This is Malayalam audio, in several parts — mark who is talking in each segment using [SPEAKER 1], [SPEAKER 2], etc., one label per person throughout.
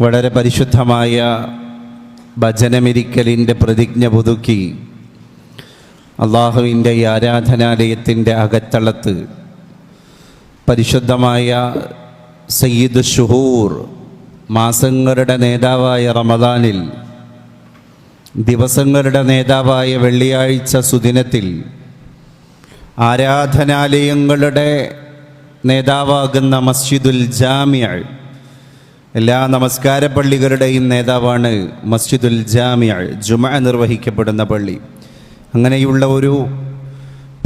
[SPEAKER 1] വളരെ പരിശുദ്ധമായ ഭജനമിരിക്കലിന്റെ പ്രതിജ്ഞ പുതുക്കി അള്ളാഹുവിന്റെ ഈ ആരാധനാലയത്തിന്റെ അകത്തളത്ത് പരിശുദ്ധമായ സയ്യിദ് ഷുഹൂർ മാസങ്ങളുടെ നേതാവായ റമദാനിൽ ദിവസങ്ങളുടെ നേതാവായ വെള്ളിയാഴ്ച സുദിനത്തിൽ ആരാധനാലയങ്ങളുടെ നേതാവാകുന്ന മസ്ജിദുൽ ജാമിയ എല്ലാ നമസ്കാര പള്ളികളുടെയും നേതാവാണ് മസ്ജിദുൽ ജാമിയ ജുമ നിർവഹിക്കപ്പെടുന്ന പള്ളി. അങ്ങനെയുള്ള ഒരു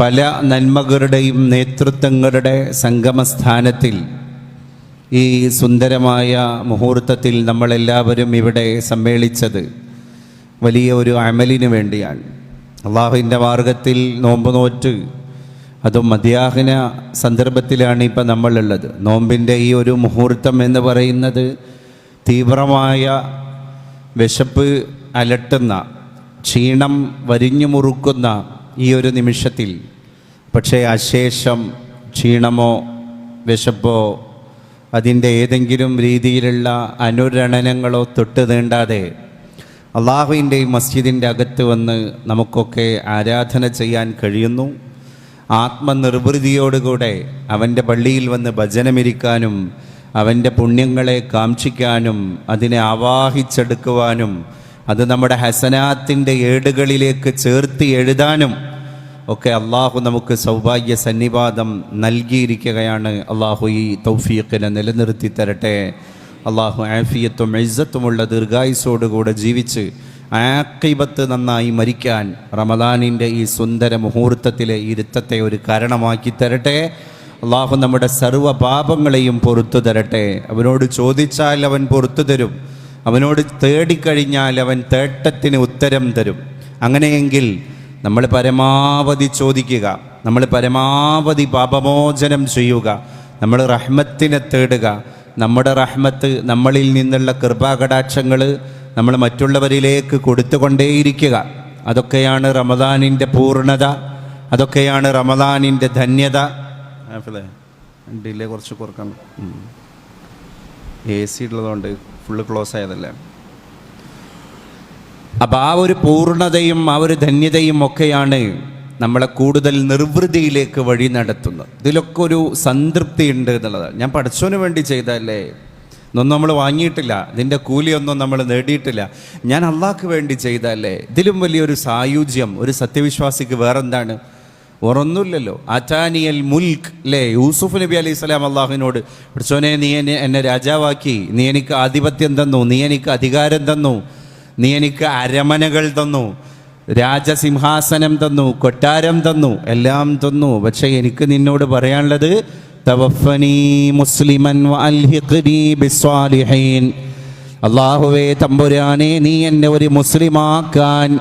[SPEAKER 1] പല നന്മകളുടെയും നേതൃത്വങ്ങളുടെ സംഗമസ്ഥാനത്തിൽ ഈ സുന്ദരമായ മുഹൂർത്തത്തിൽ നമ്മളെല്ലാവരും ഇവിടെ സമ്മേളിച്ചത് വലിയ ഒരു അമലിന് വേണ്ടിയാണ്. അള്ളാഹുവിന്റെ മാർഗത്തിൽ നോമ്പ് നോറ്റ് അതും മധ്യാഹ്ന സന്ദർഭത്തിലാണ് ഇപ്പം നമ്മളുള്ളത്. നോമ്പിന്റെ ഈ ഒരു മുഹൂർത്തം എന്ന് പറയുന്നത് തീവ്രമായ വിശപ്പ് അലട്ടുന്ന ക്ഷീണം വരിഞ്ഞു മുറുക്കുന്ന ഈ ഒരു നിമിഷത്തിൽ. പക്ഷേ അശേഷം ക്ഷീണമോ വിശപ്പോ അതിന്റെ ഏതെങ്കിലും രീതിയിലുള്ള അനുരണനങ്ങളോ തൊട്ട് നീണ്ടാതെ അള്ളാഹുവിന്റെയും മസ്ജിദിന്റെ അകത്ത് വന്ന് നമുക്കൊക്കെ ആരാധന ചെയ്യാൻ കഴിയുന്നു. ആത്മനിർവൃതിയോടുകൂടെ അവന്റെ പള്ളിയിൽ വന്ന് ഭജനമിരിക്കാനും അവന്റെ പുണ്യങ്ങളെ കാക്ഷിക്കാനും അതിനെ ആവാഹിച്ചെടുക്കുവാനും അത് നമ്മുടെ ഹസനാത്തിന്റെ ഏടുകളിലേക്ക് ചേർത്ത് എഴുതാനും ഒക്കെ അള്ളാഹു നമുക്ക് സൗഭാഗ്യ സന്നിപാതം നൽകിയിരിക്കുകയാണ്. അള്ളാഹു ഈ തൗഫീഖിനെ നിലനിർത്തി തരട്ടെ. അള്ളാഹു ആഫിയത്തും എഴുത്തുമുള്ള ദീർഘായുസോടുകൂടെ ജീവിച്ച് ആക്കിബത്ത് നന്നായി മരിക്കാൻ റമദാനിന്റെ ഈ സുന്ദര മുഹൂർത്തത്തിലെ ഇരുത്തത്തെ ഒരു കാരണമാക്കി തരട്ടെ. അള്ളാഹു നമ്മുടെ സർവ പാപങ്ങളെയും പൊറത്തു തരട്ടെ. അവനോട് ചോദിച്ചാൽ അവൻ പൊറത്തു തരും. അവനോട് തേടിക്കഴിഞ്ഞാൽ അവൻ തേട്ടത്തിന് ഉത്തരം തരും. അങ്ങനെയെങ്കിൽ നമ്മൾ പരമാവധി ചോദിക്കുക. നമ്മൾ പരമാവധി പാപമോചനം ചെയ്യുക. നമ്മൾ റഹ്മത്തിനെ തേടുക. നമ്മുടെ റഹ്മത്ത് നമ്മളിൽ നിന്നുള്ള കൃപാകടാക്ഷങ്ങൾ നമ്മൾ മറ്റുള്ളവരിലേക്ക് കൊടുത്തുകൊണ്ടേയിരിക്കുക. അതൊക്കെയാണ് റമദാനിന്റെ പൂർണത. അതൊക്കെയാണ് റമദാനിന്റെ ധന്യത. ഡിലേ കുറച്ച് കുറക്കണം എ സി ഉള്ളതുകൊണ്ട് ഫുള്ള് ക്ലോസ് ആയതല്ലേ? അപ്പം ആ ഒരു പൂർണതയും ആ ഒരു ധന്യതയും ഒക്കെയാണ് നമ്മളെ കൂടുതൽ നിർവൃതിയിലേക്ക് വഴി നടത്തുന്നത്. ഇതിലൊക്കെ ഒരു സംതൃപ്തി ഉണ്ട് എന്നുള്ളതാണ്. ഞാൻ പഠിച്ചവന് വേണ്ടി ചെയ്തല്ലേ ഇതൊന്നും നമ്മൾ വാങ്ങിയിട്ടില്ല. ഇതിന്റെ കൂലിയൊന്നും നമ്മൾ നേടിയിട്ടില്ല. ഞാൻ അള്ളാഹ്ക്ക് വേണ്ടി ചെയ്തല്ലേ ഇതിലും വലിയൊരു സായുജ്യം ഒരു സത്യവിശ്വാസിക്ക് വേറെന്താണ്? ഉറന്നില്ലല്ലോ അറ്റാനിയൽ മുൽക്ക് അല്ലേ യൂസുഫ് നബി അലൈഹി സ്വലാം അള്ളാഹുവിനോട് പഠിച്ചോനെ നീ എന്നെ എന്നെ രാജാവാക്കി. നീ എനിക്ക് ആധിപത്യം തന്നു. നീ എനിക്ക് അധികാരം തന്നു. നീ എനിക്ക് അരമനകൾ തന്നു. രാജസിംഹാസനം തന്നു. കൊട്ടാരം തന്നു. എല്ലാം തന്നു. പക്ഷേ എനിക്ക് നിന്നോട് പറയാനുള്ളത് തവഫനി മുസ്ലിമൻ വഅൽഹിഖ്നി ബിസ്വാലിഹിൻ. അള്ളാഹുവേ തമ്പുരാനെ നീ എന്നെ ഒരു മുസ്ലിമാക്കാൻ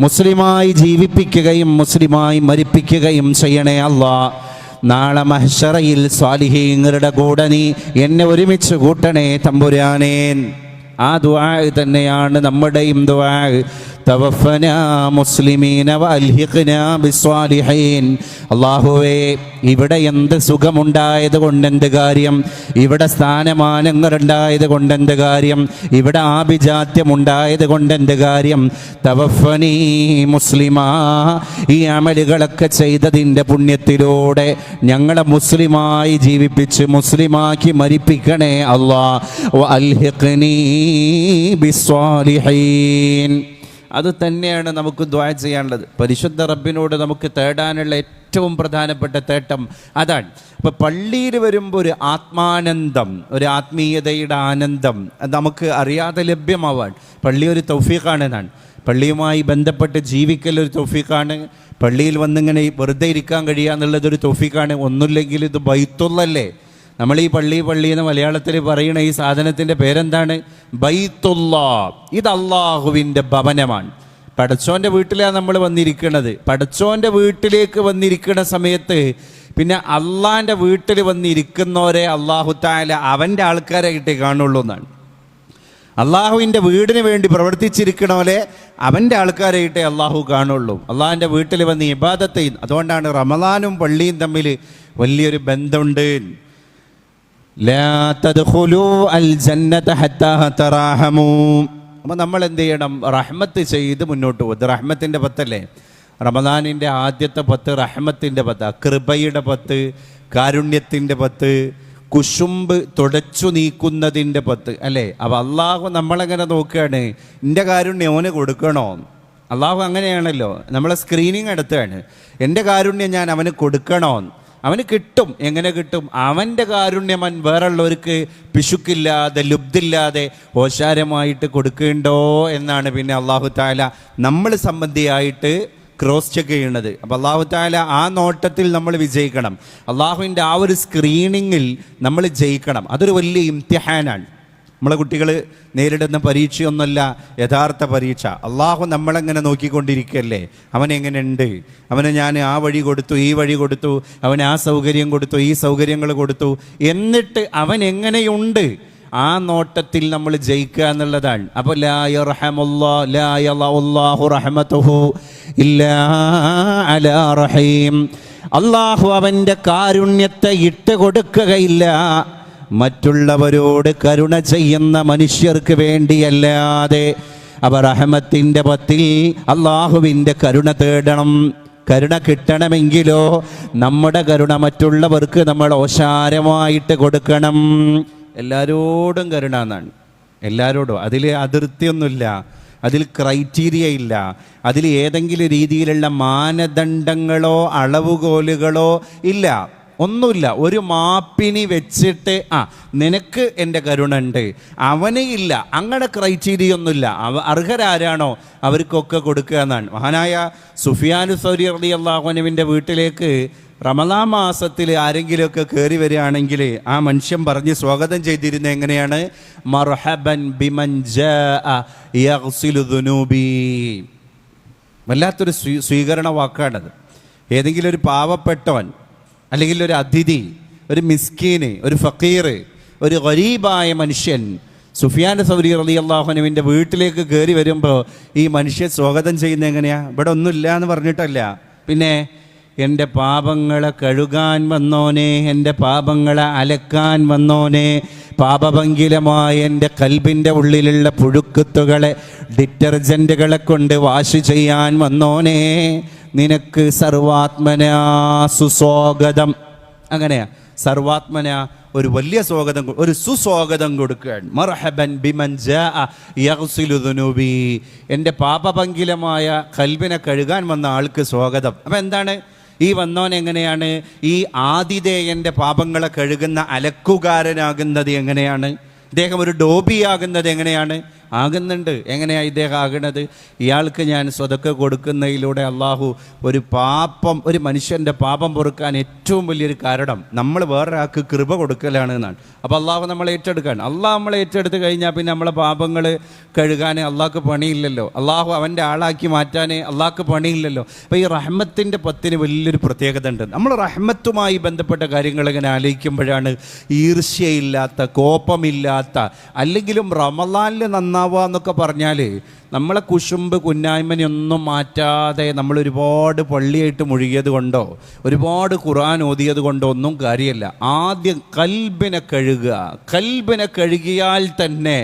[SPEAKER 1] മുസ്ലിമായി ജീവിപ്പിക്കുകയും മുസ്ലിമായി മരിപ്പിക്കുകയും ചെയ്യണേ അല്ലാ. നാളെ മഹ്ഷറയിൽ സ്വാലിഹീങ്ങളുടെ കൂടെ നീ എന്നെ ഒരുമിച്ച് കൂട്ടണേ തമ്പുരാനേൻ. ആ ദുആ തന്നെയാണ് നമ്മുടെയും ദുആ. തവഫന മുസ്ലിമീന വൽഹിഖ്ന ബിസ്വാലിഹീൻ അല്ലാഹുവേ ഇവിടെ എന്ത് സുഖമുണ്ടായത് കൊണ്ട് എന്ത് കാര്യം? ഇവിടെ സ്ഥാനമാനങ്ങൾ ഉണ്ടായത് കൊണ്ട് എന്ത് കാര്യം? ഇവിടെ ആഭിജാത്യം ഉണ്ടായത് കൊണ്ട് എന്ത് കാര്യം? തവഫനി മുസ്ലിമാ ഈ അമലുകളൊക്കെ ചെയ്തതിന്റെ പുണ്യത്തിലൂടെ ഞങ്ങളെ മുസ്ലിമായി ജീവിപ്പിച്ച് മുസ്ലിമാക്കി മരിപ്പിക്കണേ അള്ളാ. അൽഹിഖ്നീ ബിസ്വാലിഹീൻ. അത് തന്നെയാണ് നമുക്ക് ദ്വാ ചെയ്യാനുള്ളത്. പരിശുദ്ധ റബ്ബിനോട് നമുക്ക് തേടാനുള്ള ഏറ്റവും പ്രധാനപ്പെട്ട തേട്ടം അതാണ്. ഇപ്പം പള്ളിയിൽ വരുമ്പോൾ ഒരു ആത്മാനന്ദം ഒരു ആത്മീയതയുടെ ആനന്ദം നമുക്ക് അറിയാതെ ലഭ്യമാവാൻ. പള്ളി ഒരു തൗഫീഖാണ് എന്നാണ് പള്ളിയുമായി ബന്ധപ്പെട്ട് ജീവിക്കൽ ഒരു തൗഫീഖാണ്. പള്ളിയിൽ വന്നിങ്ങനെ വെറുതെ ഇരിക്കാൻ കഴിയുക എന്നുള്ളതൊരു തൗഫീഖാണ്. ഒന്നുമില്ലെങ്കിൽ ഇത് ബൈത്തുള്ളല്ലേ? നമ്മൾ ഈ പള്ളി പള്ളി എന്ന് മലയാളത്തിൽ പറയുന്ന ഈ സാധനത്തിന്റെ പേരെന്താണ്? ബൈത്തുള്ള ഇത് അള്ളാഹുവിന്റെ ഭവനമാണ്. പടച്ചോന്റെ വീട്ടിലാണ് നമ്മൾ വന്നിരിക്കുന്നത് പടച്ചോന്റെ വീട്ടിലേക്ക് വന്നിരിക്കുന്ന സമയത്ത് പിന്നെ അള്ളാന്റെ വീട്ടിൽ വന്നിരിക്കുന്നവരെ അള്ളാഹു താല അവന്റെ ആൾക്കാരായിട്ടേ കാണുള്ളൂ എന്നാണ്. അള്ളാഹുവിന്റെ വീടിന് വേണ്ടി പ്രവർത്തിച്ചിരിക്കണോലെ അവന്റെ ആൾക്കാരായിട്ടേ അള്ളാഹു കാണുള്ളൂ. അള്ളാഹിന്റെ വീട്ടിൽ വന്ന് ഇബാദത്തെയും അതുകൊണ്ടാണ് റമദാനും പള്ളിയും തമ്മിൽ വലിയൊരു ബന്ധമുണ്ട്. തറാഹമൂ അപ്പോൾ നമ്മൾ എന്ത് ചെയ്യണം റഹ്മത്ത് ചെയ്ത് മുന്നോട്ട് പോകും റഹ്മത്തിന്റെ പത്തല്ലേ? റമദാനിന്റെ ആദ്യത്തെ പത്ത് റഹ്മത്തിന്റെ പത്ത് കൃപയുടെ പത്ത് കാരുണ്യത്തിന്റെ പത്ത് കുശുമ്പ് തുടച്ചു നീക്കുന്നതിന്റെ പത്ത് അല്ലേ? അപ്പോൾ അള്ളാഹു നമ്മളെങ്ങനെ നോക്കുകയാണ്? എന്റെ കാരുണ്യം ഓന് കൊടുക്കണോ? അള്ളാഹു അങ്ങനെയാണല്ലോ. നമ്മളെ സ്ക്രീനിങ് എടുത്താണ് എന്റെ കാരുണ്യം ഞാൻ അവന് കൊടുക്കണോ? അവന് കിട്ടും. എങ്ങനെ കിട്ടും? അവന്റെ കാരുണ്യം അവൻ വേറുള്ളവർക്ക് പിശുക്കില്ലാതെ ലുബ്ധില്ലാതെ ഓശാരമായിട്ട് കൊടുക്കേണ്ടോ എന്നാണ് പിന്നെ അള്ളാഹു താല നമ്മൾ സംബന്ധിയായിട്ട് ക്രോസ് ചെക്ക് ചെയ്യണത് അപ്പോൾ അള്ളാഹു താല ആ നോട്ടത്തിൽ നമ്മൾ വിജയിക്കണം. അള്ളാഹുവിന്റെ ആ ഒരു സ്ക്രീനിങ്ങിൽ നമ്മൾ ജയിക്കണം. അതൊരു വലിയ ഇംതിഹാനാണ്. നമ്മളെ കുട്ടികൾ നേരിടുന്ന പരീക്ഷയൊന്നുമല്ല യഥാർത്ഥ പരീക്ഷ. അള്ളാഹു നമ്മളെങ്ങനെ നോക്കിക്കൊണ്ടിരിക്കുകയല്ലേ അവനെങ്ങനെയുണ്ട് അവന് ഞാൻ ആ വഴി കൊടുത്തു ഈ വഴി കൊടുത്തു അവന് ആ സൗകര്യം കൊടുത്തു ഈ സൗകര്യങ്ങൾ കൊടുത്തു. എന്നിട്ട് അവൻ എങ്ങനെയുണ്ട്? ആ നോട്ടത്തിൽ നമ്മൾ ജയിക്കുക എന്നുള്ളതാണ്. അപ്പോൾ ലാ യർഹമുല്ലാ ലാ യളഉല്ലാഹു ഇല്ലാ അലാ റഹീം. അള്ളാഹു അവന്റെ കാരുണ്യത്തെ ഇട്ട് കൊടുക്കുകയില്ല മറ്റുള്ളവരോട് കരുണ ചെയ്യുന്ന മനുഷ്യർക്ക് വേണ്ടിയല്ലാതെ അവർ അഹമ്മത്തിന്റെ പത്തിൽ അള്ളാഹുവിന്റെ കരുണ തേടണം. കരുണ കിട്ടണമെങ്കിലോ നമ്മുടെ കരുണ മറ്റുള്ളവർക്ക് നമ്മൾ ഓശാരമായിട്ട് കൊടുക്കണം. എല്ലാവരോടും കരുണ എന്നാണ്. എല്ലാവരോടും അതിൽ അതിർത്തിയൊന്നുമില്ല. അതിൽ ക്രൈറ്റീരിയ ഇല്ല അതിൽ ഏതെങ്കിലും രീതിയിലുള്ള മാനദണ്ഡങ്ങളോ അളവുകോലുകളോ ഇല്ല. ഒന്നുമില്ല. ഒരു മാപ്പിനി വെച്ചിട്ട് ആ നിനക്ക് എന്റെ കരുണ ഉണ്ട് അവന് ഇല്ല. അങ്ങനെ ക്രൈറ്റീരിയ ഒന്നുമില്ല അവ അർഹരാരാണോ? അവർക്കൊക്കെ കൊടുക്കുക എന്നാണ്. മഹാനായ സുഫിയാനു സൗരി അലി അള്ളാഹുനുവിന്റെ വീട്ടിലേക്ക് റമലാ മാസത്തിൽ ആരെങ്കിലുമൊക്കെ കയറി വരികയാണെങ്കിൽ ആ മനുഷ്യൻ പറഞ്ഞ് സ്വാഗതം ചെയ്തിരുന്നത് എങ്ങനെയാണ്? മർഹബൻ ബിമൻ ജാഅ യഗ്സിലു ദുനൂബി. വല്ലാത്തൊരു സ്വീ സ്വീകരണ വാക്കാണത് ഏതെങ്കിലും ഒരു പാവപ്പെട്ടവൻ അല്ലെങ്കിൽ ഒരു അതിഥി ഒരു മിസ്കീന് ഒരു ഫക്കീർ ഒരു ഗരീബായ മനുഷ്യൻ. സുഫിയാൻ സൗരി അലി അള്ളാഹുനുവിന്റെ വീട്ടിലേക്ക് കയറി വരുമ്പോൾ ഈ മനുഷ്യൻ സ്വാഗതം ചെയ്യുന്നത് എങ്ങനെയാണ് ഇവിടെ ഒന്നുമില്ല എന്ന് പറഞ്ഞിട്ടല്ല. പിന്നെ എന്റെ പാപങ്ങളെ കഴുകാൻ വന്നോനെ എന്റെ പാപങ്ങളെ അലക്കാൻ വന്നോനെ പാപഭംഗിലമായ എന്റെ കൽബിന്റെ ഉള്ളിലുള്ള പുഴുക്കുത്തുകളെ ഡിറ്റർജന്റുകളെ കൊണ്ട് വാഷ് ചെയ്യാൻ വന്നോനെ. നിനക്ക് സർവാത്മനാ സുസ്വാഗതം. അങ്ങനെയാ. സർവാത്മന ഒരു വലിയ സ്വാഗതം ഒരു സുസ്വാഗതം കൊടുക്കുകയാണ്. മർഹബൻ ബിമൻ ജാഅ യഗ്സിലു ദുനൂബി. എന്റെ പാപപങ്കിലമായ കൽബിനെ കഴുകാൻ വന്ന ആൾക്ക് സ്വാഗതം. അപ്പം എന്താണ്? ഈ വന്നവൻ എങ്ങനെയാണ്? ഈ ആതിഥേയന്റെ പാപങ്ങളെ കഴുകുന്ന അലക്കുകാരനാകുന്നത് എങ്ങനെയാണ്? അദ്ദേഹം ഒരു ഡോബിയാകുന്നത് എങ്ങനെയാണ്? ആകുന്നുണ്ട്. എങ്ങനെയാണ് ഇദ്ദേഹം ആകുന്നത് ഇയാൾക്ക് ഞാൻ സ്വതക്ക കൊടുക്കുന്നതിലൂടെ അള്ളാഹു ഒരു പാപം ഒരു മനുഷ്യന്റെ പാപം പൊറുക്കാൻ ഏറ്റവും വലിയൊരു കാരണം നമ്മൾ വേറൊരാൾക്ക് കൃപ കൊടുക്കലാണ് എന്നാണ്. അപ്പോൾ അള്ളാഹു നമ്മളെ ഏറ്റെടുക്കാൻ. അള്ളാഹ് നമ്മളെ ഏറ്റെടുത്ത് കഴിഞ്ഞാൽ പിന്നെ നമ്മളെ പാപങ്ങൾ കഴുകാൻ അള്ളാഹ്ക്ക് പണിയില്ലല്ലോ. അള്ളാഹു അവന്റെ ആളാക്കി മാറ്റാൻ അള്ളാഹ്ക്ക് പണിയില്ലല്ലോ. അപ്പോൾ ഈ റഹ്മത്തിന്റെ പത്തിന് വലിയൊരു പ്രത്യേകത ഉണ്ട്. നമ്മൾ റഹ്മത്തുമായി ബന്ധപ്പെട്ട കാര്യങ്ങൾ ഇങ്ങനെ ആലോചിക്കുമ്പോഴാണ് ഈർഷ്യയില്ലാത്ത കോപ്പമില്ലാത്ത അല്ലെങ്കിലും റമലാനിൽ നന്നാവുക എന്നൊക്കെ പറഞ്ഞാൽ നമ്മളെ കുശുമ്പ് കുന്നായ്മനെയൊന്നും മാറ്റാതെ നമ്മൾ ഒരുപാട് പള്ളിയായിട്ട് മുഴുകിയത് കൊണ്ടോ ഒരുപാട് ഖുറാൻ ഓതിയത് കൊണ്ടോ ഒന്നും കാര്യമല്ല. ആദ്യം കൽബിനെ കഴുകുക. കൽബിനെ കഴുകിയാൽ തന്നെ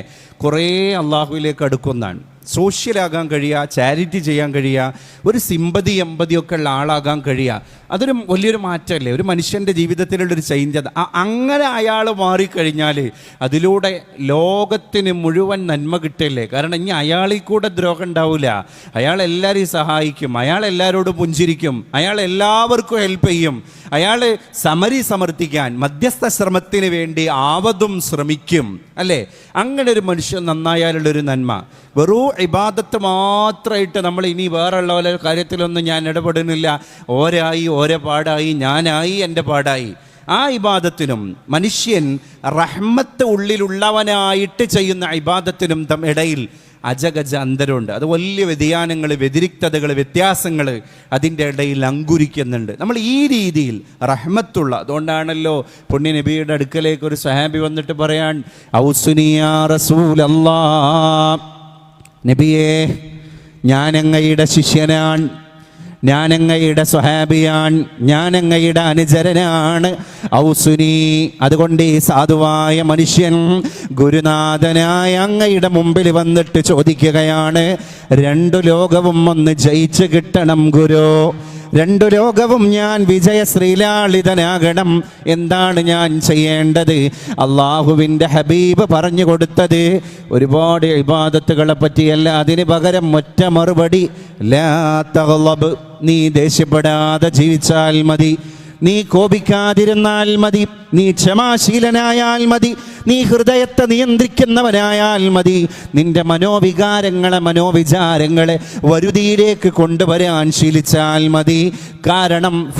[SPEAKER 1] കുറേ അള്ളാഹുവിലേക്ക് അടുക്കുന്നതാണ്. സോഷ്യലാകാൻ കഴിയുക ചാരിറ്റി ചെയ്യാൻ കഴിയുക ഒരു സിമ്പതി എമ്പതി ഒക്കെ ഉള്ള ആളാകാൻ കഴിയുക. അതൊരു വലിയൊരു മാറ്റമല്ലേ? ഒരു മനുഷ്യന്റെ ജീവിതത്തിലുള്ളൊരു ചേഞ്ച് അത്. അങ്ങനെ അയാൾ മാറിക്കഴിഞ്ഞാൽ അതിലൂടെ ലോകത്തിന് മുഴുവൻ നന്മ കിട്ടില്ലേ? കാരണം ഇനി അയാളിൽ കൂടെ ദ്രോഹം ഉണ്ടാവില്ല അയാൾ എല്ലാവരെയും സഹായിക്കും. അയാൾ എല്ലാവരോടും പുഞ്ചിരിക്കും. അയാൾ എല്ലാവർക്കും ഹെൽപ്പ് ചെയ്യും. അയാൾ സമരി സമർത്ഥിക്കാൻ മധ്യസ്ഥ ശ്രമത്തിന് വേണ്ടി ആവതും ശ്രമിക്കും. അല്ലേ? അങ്ങനെ ഒരു മനുഷ്യൻ നന്നായാലുള്ളൊരു നന്മ. വെറു ഇബാദത്ത് മാത്രമായിട്ട് നമ്മൾ ഇനി വേറെയുള്ള പോലെ കാര്യത്തിലൊന്നും ഞാൻ ഇടപെടുന്നില്ല. ഓരായി ഓരോ പാടായി ഞാനായി എന്റെ പാടായി. ആ ഇബാദത്തിനും മനുഷ്യൻ റഹ്മത്ത് ഉള്ളിലുള്ളവനായിട്ട് ചെയ്യുന്ന ഇബാദത്തിനും തം ഇടയിൽ അജഗജ അന്തരമുണ്ട്. അത് വലിയ വ്യതിയാനങ്ങൾ വ്യതിരിക്തതകൾ വ്യത്യാസങ്ങൾ അതിന്റെ ഇടയിൽ അങ്കുരിക്കുന്നുണ്ട്. നമ്മൾ ഈ രീതിയിൽ റഹ്മത്തുള്ള അതുകൊണ്ടാണല്ലോ പുണ്യ നബിയുടെ അടുക്കലേക്ക് ഒരു സഹാബി വന്നിട്ട് പറയാൻ ഔസുനിയാ റസൂൽ നബിയേ ഞാനങ്ങയുടെ ശിഷ്യനാണ്. ഞാനങ്ങയുടെ സ്വഹാബിയാൻ ഞാനങ്ങയുടെ അനുചരനാണ്. ഔസുനി അതുകൊണ്ട് ഈ സാധുവായ മനുഷ്യൻ ഗുരുനാഥനായ അങ്ങയുടെ മുമ്പിൽ വന്നിട്ട് ചോദിക്കുകയാണ് രണ്ടു ലോകവും ഒന്ന് ജയിച്ചു കിട്ടണം ഗുരു. രണ്ടു ലോകവും ഞാൻ വിജയ ശ്രീലാളിതനാകണം എന്താണ് ഞാൻ ചെയ്യേണ്ടത്? അള്ളാഹുവിന്റെ ഹബീബ് പറഞ്ഞു കൊടുത്തത് ഒരുപാട് ഇബാദത്തുകളെ പറ്റിയല്ല. അതിന് പകരം ഒറ്റ മറുപടി ലാ തഗ്ളബ്. നീ ദേഷ്യപ്പെടാതെ ജീവിച്ചാൽ മതി. നീ കോപിക്കാതിരുന്നാൽ മതി നീ ക്ഷമാശീലനായാൽ മതി നീ ഹൃദയത്തെ നിയന്ത്രിക്കുന്നവനായാൽ മതി. നിന്റെ മനോവികാരങ്ങളെ മനോവിചാരങ്ങളെ വരുതിയിലേക്ക് കൊണ്ടുവരാൻ ശീലിച്ചാൽ മതി. കാരണം.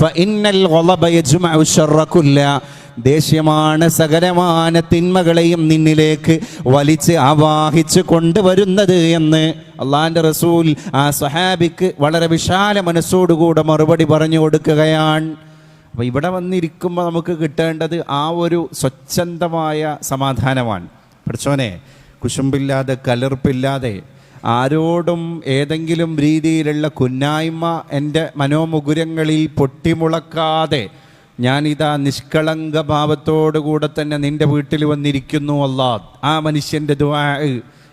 [SPEAKER 1] ദേഷ്യമാണ് സകലമാന തിന്മകളെയും നിന്നിലേക്ക് വലിച്ച് ആവാഹിച്ച് കൊണ്ടുവരുന്നത് എന്ന് അള്ളാന്റെ റസൂൽ ആ സഹാബിക്ക് വളരെ വിശാല മനസ്സോടുകൂടെ മറുപടി പറഞ്ഞു കൊടുക്കുകയാണ്. അപ്പോൾ ഇവിടെ വന്നിരിക്കുമ്പോൾ നമുക്ക് കിട്ടേണ്ടത് ആ ഒരു സ്വച്ഛന്തമായ സമാധാനമാണ്. പഠിച്ചോനെ കുശുമ്പില്ലാതെ കലർപ്പില്ലാതെ ആരോടും ഏതെങ്കിലും രീതിയിലുള്ള കുന്നായ്മ എന്റെ മനോമുകുരങ്ങളിൽ പൊട്ടിമുളക്കാതെ ഞാനിതാ നിഷ്കളങ്ക ഭാവത്തോടുകൂടെ തന്നെ നിന്റെ വീട്ടിൽ വന്നിരിക്കുന്നു അല്ലാ ആ മനുഷ്യന്റെ ദുആ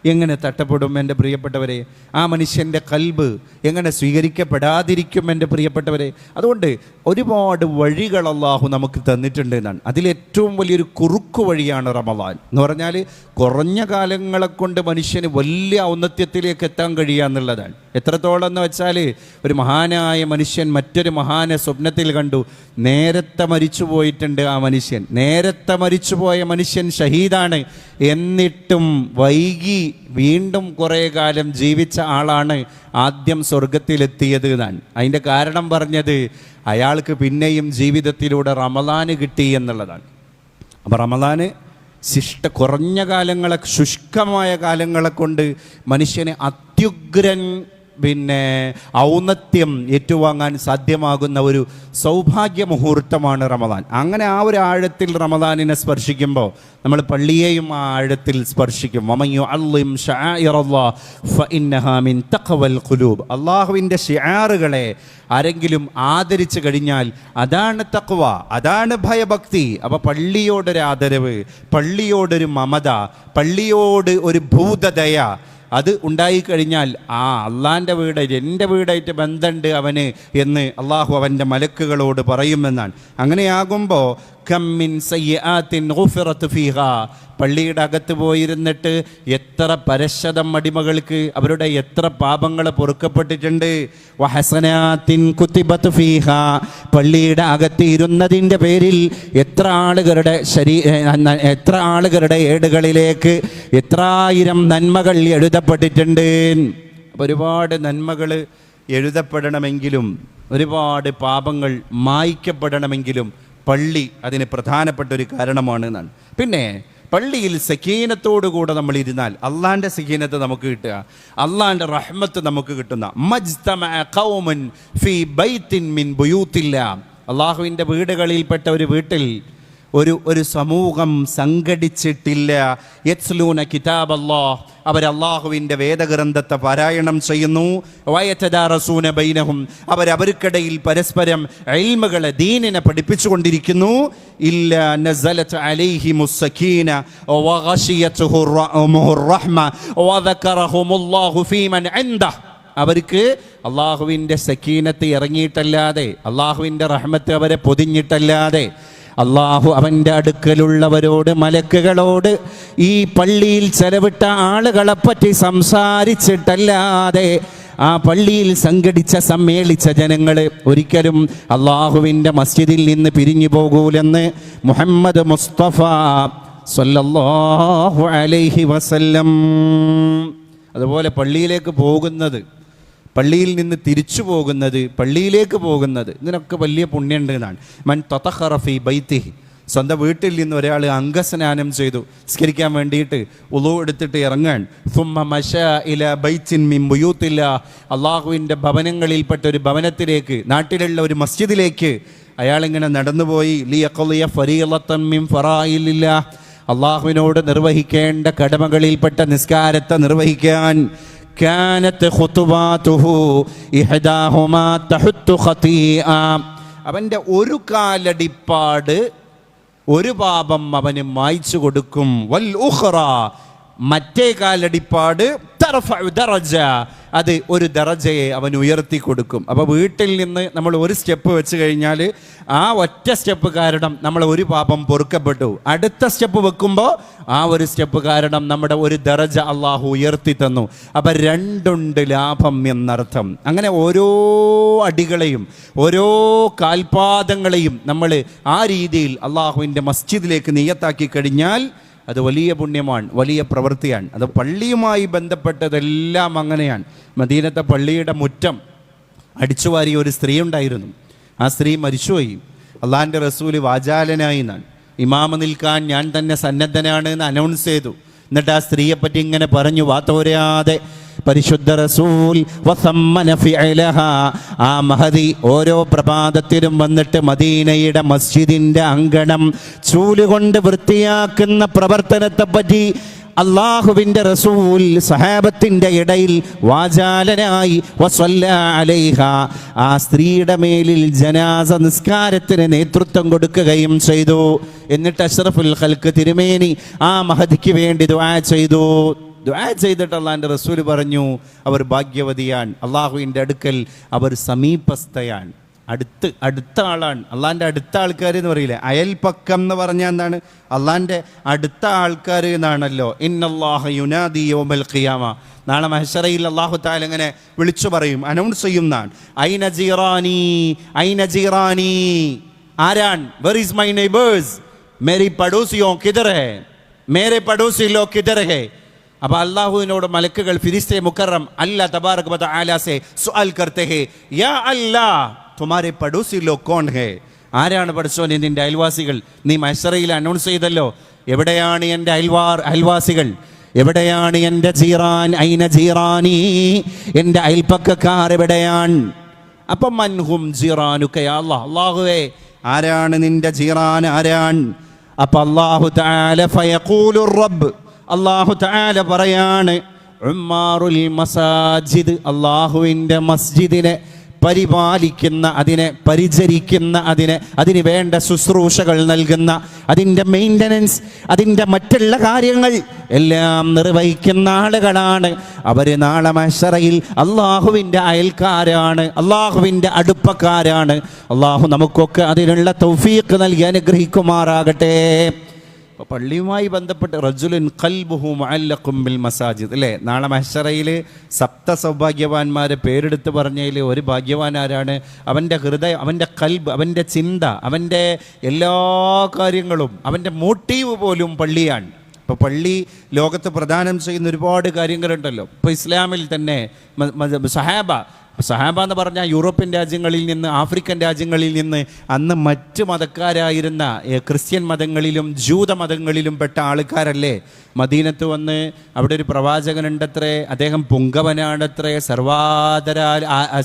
[SPEAKER 1] എങ്ങനെ തട്ടപ്പെടും എന്റെ പ്രിയപ്പെട്ടവരെ? ആ മനുഷ്യന്റെ കൽബ് എങ്ങനെ സ്വീകരിക്കപ്പെടാതിരിക്കും എന്റെ പ്രിയപ്പെട്ടവരെ? അതുകൊണ്ട് ഒരുപാട് വഴികൾ അള്ളാഹു നമുക്ക് തന്നിട്ടുണ്ട് എന്നാണ്. അതിലേറ്റവും വലിയൊരു കുറുക്കു വഴിയാണ് റമദാൻ. എന്ന് പറഞ്ഞാൽ കുറഞ്ഞ കാലങ്ങളെ കൊണ്ട് മനുഷ്യന് വലിയ ഔന്നത്യത്തിലേക്ക് എത്താൻ കഴിയുക എന്നുള്ളതാണ്. എത്രത്തോളം എന്ന് വെച്ചാൽ ഒരു മഹാനായ മനുഷ്യൻ മറ്റൊരു മഹാനെ സ്വപ്നത്തിൽ കണ്ടു. നേരത്തെ മരിച്ചു പോയിട്ടുണ്ട് ആ മനുഷ്യൻ. നേരത്തെ മരിച്ചുപോയ മനുഷ്യൻ ഷഹീദാണ്. എന്നിട്ടും വൈകി വീണ്ടും കുറേ കാലം ജീവിച്ച ആളാണ് ആദ്യം സ്വർഗത്തിലെത്തിയത് എന്നാണ്. അതിന്റെ കാരണം പറഞ്ഞത് അയാൾക്ക് പിന്നെയും ജീവിതത്തിലൂടെ റമദാന് കിട്ടി എന്നുള്ളതാണ്. അപ്പോൾ റമദാന് ശിഷ്ട കുറഞ്ഞ കാലങ്ങളെ ശുഷ്കമായ കാലങ്ങളെ കൊണ്ട് മനുഷ്യനെ അത്യുഗ്രൻ പിന്നെ ഔന്നത്യം ഏറ്റുവാങ്ങാൻ സാധ്യമാകുന്ന ഒരു സൗഭാഗ്യ മുഹൂർത്തമാണ് റമദാൻ. അങ്ങനെ ആ ഒരു ആഴത്തിൽ റമദാനിനെ സ്പർശിക്കുമ്പോൾ നമ്മൾ പള്ളിയെയും ആ ആഴത്തിൽ സ്പർശിക്കും. വമയ്യു അള്ളിം അള്ളാഹുവിന്റെ ഷിയാറുകളെ ആരെങ്കിലും ആദരിച്ചു കഴിഞ്ഞാൽ അതാണ് തക്വ അതാണ് ഭയഭക്തി. അപ്പോൾ പള്ളിയോടൊരു ആദരവ് പള്ളിയോടൊരു മമത പള്ളിയോട് ഒരു ഭൂതദയ അത് ഉണ്ടായിക്കഴിഞ്ഞാൽ ആ അള്ളാന്റെ വീട് എന്റെ വീടായിട്ട് ബന്ധമുണ്ട് അവന് എന്ന് അള്ളാഹു അവന്റെ മലക്കുകളോട് പറയുമെന്നാണ്. അങ്ങനെയാകുമ്പോൾ കമ്മിൻ സയ്യാത്തിൻ ഗുഫിറത്ത് ഫീഹ. പള്ളിയുടെ അകത്ത് പോയിരുന്നിട്ട് എത്ര പരശതം അടിമകൾക്ക് അവരുടെ എത്ര പാപങ്ങൾ പൊറുക്കപ്പെട്ടിട്ടുണ്ട്. വഹസനാത്തിൻ കുത്തിബത്ത് ഫീഹ. പള്ളിയുടെ അകത്ത് ഇരുന്നതിന്റെ പേരിൽ എത്ര ആളുകളുടെ ശരീ എത്ര ആളുകളുടെ ഏടുകളിലേക്ക് എത്രായിരം നന്മകൾ എഴുതപ്പെട്ടിട്ടുണ്ട്. ഒരുപാട് നന്മകൾ എഴുതപ്പെടണമെങ്കിലും ഒരുപാട് പാപങ്ങൾ മായ്ക്കപ്പെടണമെങ്കിലും പള്ളി അതിന് പ്രധാനപ്പെട്ട ഒരു കാരണമാണ് എന്നാണ്. പിന്നെ പള്ളിയിൽ സഖീനത്തോടുകൂടെ നമ്മൾ ഇരുന്നാൽ അള്ളാന്റെ സഖീനത്ത് നമുക്ക് കിട്ടുക. അള്ളാന്റെ റഹ്മത്ത് നമുക്ക് കിട്ടുന്ന. മജ്തമഅ ഖൗമുൻ ഫീ ബൈത്തിൻ മിൻ ബുയൂത്തില്ല. അള്ളാഹുവിന്റെ വീടുകളിൽപ്പെട്ട ഒരു വീട്ടിൽ ഒരു ഒരു സമൂഹം സംഘടിച്ചിട്ടില്ല. യത്സ്ലൂന കിതാബ് അവർ അള്ളാഹുവിന്റെ വേദഗ്രന്ഥത്തെ പാരായണം ചെയ്യുന്നു. വയറ്റദാറസൂന ബൈനഹും. അവരവർക്കിടയിൽ പരസ്പരം എൽമകളെ ദീനിനെ പഠിപ്പിച്ചുകൊണ്ടിരിക്കുന്നു. ഇല്ല നസലത്ത് അലൈഹി മുസ്സഖീന വഗശിയത്തുഹു റഹ്മ. വദക്കറഹുമുല്ലാഹു ഫീമൻ ഇൻദഹ്. അവർക്ക് അള്ളാഹുവിന്റെ സക്കീനത്ത് ഇറങ്ങിയിട്ടല്ലാതെ അള്ളാഹുവിന്റെ റഹ്മത്ത് അവരെ പൊതിഞ്ഞിട്ടല്ലാതെ അള്ളാഹു അവന്റെ അടുക്കലുള്ളവരോട് മലക്കുകളോട് ഈ പള്ളിയിൽ ചെലവിട്ട ആളുകളെപ്പറ്റി സംസാരിച്ചിട്ടല്ലാതെ ആ പള്ളിയിൽ സംഘടിച്ച സമ്മേളിച്ച ജനങ്ങൾ ഒരിക്കലും അള്ളാഹുവിന്റെ മസ്ജിദിൽ നിന്ന് പിരിഞ്ഞു പോകൂലെന്ന് മുഹമ്മദ് മുസ്തഫ സല്ലല്ലാഹു അലൈഹി വസല്ലം. അതുപോലെ പള്ളിയിലേക്ക് പോകുന്നത് പള്ളിയിൽ നിന്ന് തിരിച്ചു പോകുന്നത് പള്ളിയിലേക്ക് പോകുന്നത്. ഇതിനൊക്കെ വലിയ പുണ്യമുണ്ട് എന്നാണ്. മൻ തൊത്തഹറഫി ബൈത്തിഹി. സ്വന്തം വീട്ടിൽ നിന്ന് ഒരാൾ അംഗസ്നാനം ചെയ്തു. സ്കരിക്കാൻ വേണ്ടിയിട്ട് ഉളു എടുത്തിട്ട് ഇറങ്ങാൻ. സുമ്മ മഷ ഇല ബൈച്ചിൻ മിൻ ബുയൂത്തില്ല. അള്ളാഹുവിന്റെ ഭവനങ്ങളിൽപ്പെട്ട ഒരു ഭവനത്തിലേക്ക് നാട്ടിലുള്ള ഒരു മസ്ജിദിലേക്ക് അയാളിങ്ങനെ നടന്നുപോയി. ലിയക്കൊളിയ ഫരീലത്തൻ മിൻ ഫറായില്ല അള്ളാഹുവിനോട് നിർവഹിക്കേണ്ട കടമകളിൽപ്പെട്ട നിസ്കാരത്തെ നിർവഹിക്കാൻ കാനത്ത് ഖുതുബാതുഹു ഇഹദാഹുമാ تحت ഖതീഅ അവന്റെ ഒരു കാലടിപ്പാട് ഒരു പാപം അവന് മായ്ച്ചു കൊടുക്കും. വൽ ഉഹ്റ മറ്റേ കാലടിപ്പാട് അത് ഒരു ദറജയെ അവൻ ഉയർത്തി കൊടുക്കും. അപ്പോൾ വീട്ടിൽ നിന്ന് നമ്മൾ ഒരു സ്റ്റെപ്പ് വെച്ച് കഴിഞ്ഞാൽ ആ ഒറ്റ സ്റ്റെപ്പ് കാരണം നമ്മൾ ഒരു പാപം പൊറുക്കപ്പെട്ടു. അടുത്ത സ്റ്റെപ്പ് വെക്കുമ്പോൾ ആ ഒരു സ്റ്റെപ്പ് കാരണം നമ്മുടെ ഒരു ദറജ അള്ളാഹു ഉയർത്തി തന്നു. അപ്പം രണ്ടുണ്ട് ലാഭം എന്നർത്ഥം. അങ്ങനെ ഓരോ അടികളെയും ഓരോ കാൽപാദങ്ങളെയും നമ്മൾ ആ രീതിയിൽ അള്ളാഹുവിന്റെ മസ്ജിദിലേക്ക് നിയത്താക്കി കഴിഞ്ഞാൽ അത് വലിയ പുണ്യമാണ് വലിയ പ്രവൃത്തിയാണ്. അത് പള്ളിയുമായി ബന്ധപ്പെട്ടതെല്ലാം അങ്ങനെയാണ്. മദീനത്തെ പള്ളിയുടെ മുറ്റം അടിച്ചുവാരിയ ഒരു സ്ത്രീ ഉണ്ടായിരുന്നു. ആ സ്ത്രീ മരിച്ചുപോയി. അള്ളാഹിന്റെ റസൂൽ വാചാലനായി എന്നാണ്. ഇമാമ നിൽക്കാൻ ഞാൻ തന്നെ സന്നദ്ധനാണ് എന്ന് അനൗൺസ് ചെയ്തു. എന്നിട്ട് ആ സ്ത്രീയെപ്പറ്റി ഇങ്ങനെ പറഞ്ഞു വാത്തോരാതെ പരിശുദ്ധ റസൂൽ. ആ മഹതി ഓരോ പ്രഭാതത്തിലും വന്നിട്ട് മദീനയുടെ മസ്ജിദിന്റെ അങ്കണം ചൂലുകൊണ്ട് വൃത്തിയാക്കുന്ന പ്രവർത്തനത്തെ പറ്റി അള്ളാഹുവിന്റെ റസൂൽ സഹാബത്തിന്റെ ഇടയിൽ വാചാലനായി അലൈഹ. ആ സ്ത്രീയുടെ മേലിൽ ജനാസ നിസ്കാരത്തിന് നേതൃത്വം കൊടുക്കുകയും ചെയ്തു. എന്നിട്ട് അഷ്റഫുൽ ഖൽക്ക് തിരുമേനി ആ മഹതിക്ക് വേണ്ടി ദുആ ചെയ്തു. ദുആ ചെയ്തിട്ട് അള്ളാഹിന്റെ റസൂൽ പറഞ്ഞു അവർ ഭാഗ്യവതിയാണ് അള്ളാഹുവിന്റെ അടുക്കൽ അവർ സമീപസ്ഥയാണ് അടുത്ത് അടുത്ത ആളാണ്. അള്ളാഹിന്റെ അടുത്ത ആൾക്കാർ എന്ന് പറയില്ലേ? അയൽപക്കം എന്ന് പറഞ്ഞാൽ എന്താണ്? അള്ളാഹിന്റെ അടുത്ത ആൾക്കാർ എന്നാണല്ലോ. ഇന്നല്ലാഹ യുനാദി യോമൽ ഖിയാമ. നാളെ മഹശറയിൽ അള്ളാഹു താല ഇങ്ങനെ വിളിച്ചു പറയും അനൗൺസ് ചെയ്യുന്നതാണ് ഐന ജീറാനി ഐന ജീറാനി. ആരാണ്? വെർ ഈസ് മൈ നെയ്ബേഴ്സ് മേരി പടോസിയോ കിതർ ഹേ മേരെ പടോസിയിലോ കിതർ ഹേ അപ്പൊ അള്ളാഹുവിനോട് മലക്കുകൾ ഫിരിസ്തെ മുക്കറം അല്ല തബാറക് ബത ആലാസെ സുഅൽ കർത്തെ യാ അല്ലാ തുമാരെ പടോസി ലോ കോൺ ഹേ. ആരാണ് പഠിച്ചോനെ നിന്റെ അയൽവാസികൾ? നീ മൈസറയിൽ അനൗൺസ് ചെയ്തല്ലോ. എവിടെയാണ് എന്റെ അയൽവാർ അയൽവാസികൾ? എവിടെയാണ് എന്റെ ജീറാൻ ഐന ജീറാനി? എന്റെ അയൽപ്പക്കാർ എവിടെയാണ്? അപ്പം മൻഹും ജീറാനുക്കെ അള്ളാഹ് അള്ളാഹുവേ ആരാണ് നിന്റെ ജീറാൻ ആരാൻ അപ്പൊ അള്ളാഹു തആല ഫയഖൂലു റബ്ബ്. അള്ളാഹു താല പറയാണ് ഉമ്മാറുൽ മസാജിദ് അള്ളാഹുവിന്റെ മസ്ജിദിനെ പരിപാലിക്കുന്ന അതിനെ പരിചരിക്കുന്ന അതിനെ അതിന് വേണ്ട ശുശ്രൂഷകൾ നൽകുന്ന അതിന്റെ മെയിന്റനൻസ് അതിന്റെ മറ്റുള്ള കാര്യങ്ങൾ എല്ലാം നിർവഹിക്കുന്ന ആളുകളാണ്. അവർ നാളെ മഷറയിൽ അള്ളാഹുവിന്റെ അയൽക്കാരാണ് അള്ളാഹുവിന്റെ അടുപ്പക്കാരാണ്. അള്ളാഹു നമുക്കൊക്കെ അതിനുള്ള തൗഫീഖ് നൽകി അനുഗ്രഹിക്കുമാറാകട്ടെ. അപ്പോൾ പള്ളിയുമായി ബന്ധപ്പെട്ട് റജുലുൻ കൽബുഹു മുഅല്ലഖും ബിൽ മസാജിദ്. അല്ലേ? നാളെ മഹ്ശറയിൽ സപ്ത സൗഭാഗ്യവാന്മാരെ പേരെടുത്ത് പറഞ്ഞതിൽ ഒരു ഭാഗ്യവാൻ ആരാണ്? അവന്റെ ഹൃദയം അവന്റെ കൽബ് അവന്റെ ചിന്ത അവന്റെ എല്ലാ കാര്യങ്ങളും അവന്റെ മോട്ടീവ് പോലും പള്ളിയാണ്. ഇപ്പോൾ പള്ളി ലോകത്ത് പ്രദാനം ചെയ്യുന്ന ഒരുപാട് കാര്യങ്ങളുണ്ടല്ലോ. ഇപ്പോൾ ഇസ്ലാമിൽ തന്നെ സഹാബ സഹാബ എന്ന് പറഞ്ഞാൽ യൂറോപ്യൻ രാജ്യങ്ങളിൽ നിന്ന് ആഫ്രിക്കൻ രാജ്യങ്ങളിൽ നിന്ന് അന്ന് മറ്റ് മതക്കാരായിരുന്ന ക്രിസ്ത്യൻ മതങ്ങളിലും ജൂത മതങ്ങളിലും പെട്ട ആൾക്കാരല്ലേ? മദീനത്ത് വന്ന് അവിടെ ഒരു പ്രവാചകനുണ്ടത്രേ അദ്ദേഹം പുങ്കവനാണത്രേ സർവാദരാൽ ആ- ആ-